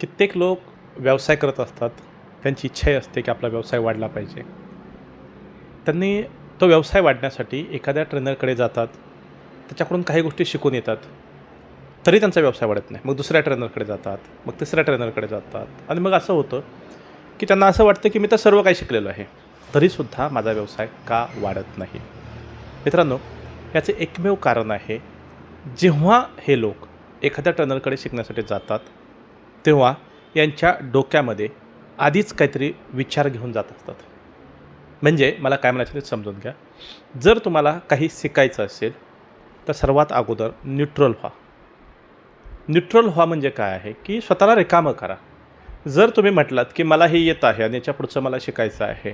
कित्येक लोक व्यवसाय करत असतात. त्यांची इच्छाही असते की आपला व्यवसाय वाढला पाहिजे. त्यांनी तो व्यवसाय वाढण्यासाठी एखाद्या ट्रेनरकडे जातात. त्याच्याकडून काही गोष्टी शिकून येतात. तरी त्यांचा व्यवसाय वाढत नाही. मग दुसऱ्या ट्रेनरकडे जातात. मग तिसऱ्या ट्रेनरकडे जातात. आणि मग असं होतं की त्यांना असं वाटतं की मी तर सर्व काही शिकलेलो आहे. तरीसुद्धा माझा व्यवसाय का वाढत नाही? मित्रांनो याचे एकमेव कारण आहे जेव्हा हे लोक एखाद्या ट्रेनरकडे शिकण्यासाठी जातात तेव्हा यांच्या डोक्यामध्ये आधीच काहीतरी विचार घेऊन जात असतात. म्हणजे मला काय म्हणायचं ते समजून घ्या. जर तुम्हाला काही शिकायचं असेल तर सर्वात अगोदर न्यूट्रल व्हा. न्यूट्रल व्हा म्हणजे काय आहे? की स्वतःला रिकामं करा. जर तुम्ही म्हटलात की मला हे येत आहे आणि याच्या पुढचं मला शिकायचं आहे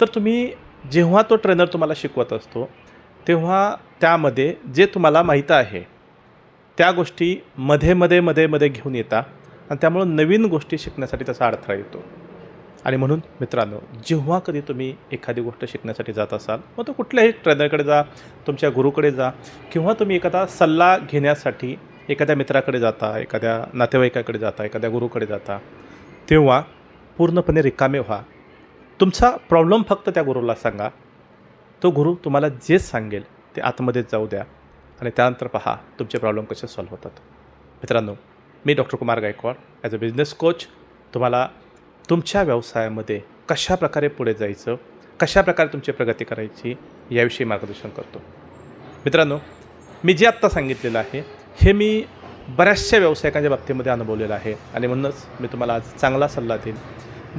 तर तुम्ही जेव्हा तो ट्रेनर तुम्हाला शिकवत असतो तेव्हा त्यामध्ये जे तुम्हाला माहीत आहे त्या गोष्टी मध्ये मध्ये मध्ये मध्ये घेऊन येता. आणि त्यामुळं नवीन गोष्टी शिकण्यासाठी त्याचा अडथळा येतो. आणि म्हणून मित्रांनो जेव्हा कधी तुम्ही एखादी गोष्ट शिकण्यासाठी जात असाल मग तो कुठल्याही ट्रेनरकडे जा तुमच्या गुरुकडे जा किंवा तुम्ही एखादा सल्ला घेण्यासाठी एखाद्या मित्राकडे जाता एखाद्या नातेवाईकाकडे जाता एखाद्या गुरुकडे जाता तेव्हा पूर्णपणे रिकामे व्हा. तुमचा प्रॉब्लेम फक्त त्या गुरुला सांगा. तो गुरु तुम्हाला जे सांगेल ते आतमध्येच जाऊ द्या. आणि त्यानंतर पहा तुमचे प्रॉब्लेम कसे सॉल्व्ह होतात. मित्रांनो मी doctor Kumar Gaikwad. As a business coach तुम्हाला तुमच्या व्यवसायामध्ये कशा प्रकारे पुढे जायचं कशा प्रकारे तुमची प्रगती करायची याविषयी मार्गदर्शन करतो. मित्रांनो मी जे आत्ता सांगितलेलं आहे हे मी बऱ्याचशा व्यावसायिकांच्या बाबतीमध्ये अनुभवलेलं आहे. आणि म्हणूनच मी तुम्हाला आज चांगला सल्ला देईन.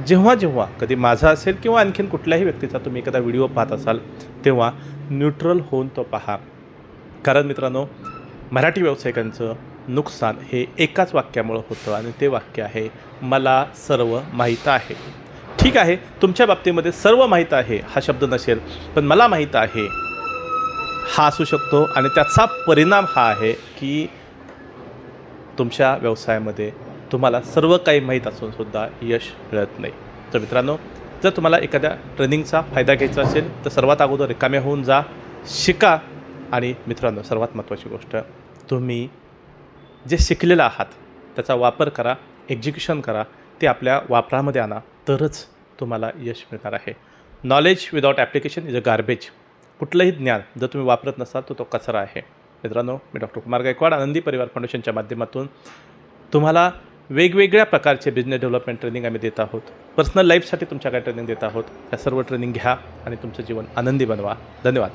जेव्हा जेव्हा कधी माझा असेल किंवा आणखीन कुठल्याही व्यक्तीचा तुम्ही एखादा व्हिडिओ पाहत असाल तेव्हा न्यूट्रल होऊन तो पहा. कारण मित्रांनो मराठी व्यावसायिकांचं नुकसान हे एकाच वाक्यामुळं होतं आणि ते वाक्य आहे मला सर्व माहीत आहे. ठीक आहे तुमच्या बाबतीमध्ये सर्व माहीत आहे हा शब्द नसेल पण मला माहीत आहे. हा असू शकतो आणि त्याचा परिणाम हा आहे की तुमच्या व्यवसायामध्ये तुम्हाला सर्व काही माहीत असूनसुद्धा यश मिळत नाही. तर मित्रांनो जर तुम्हाला एखाद्या ट्रेनिंगचा फायदा घ्यायचा असेल तर सर्वात अगोदर रिकाम्या होऊन जा शिका. आणि मित्रांनो सर्वात महत्त्वाची गोष्ट तुम्ही जे शिकलेलं आहात त्याचा वापर करा एक्झिक्युशन करा ते आपल्या वापरामध्ये आणा तरच तुम्हाला यश मिळणार आहे. Knowledge without application is a garbage कुठलंही ज्ञान जर तुम्ही वापरत नसाल तर तो कचरा आहे. मित्रांनो मी डॉक्टर कुमार गायकवाड आनंदी परिवार फाउंडेशनच्या माध्यमातून तुम्हाला वेगवेगळ्या प्रकारचे बिझनेस डेव्हलपमेंट ट्रेनिंग आम्ही देत आहोत. पर्सनल लाईफसाठी तुमच्या काय ट्रेनिंग देत आहोत. या सर्व ट्रेनिंग घ्या आणि तुमचं जीवन आनंदी बनवा. धन्यवाद.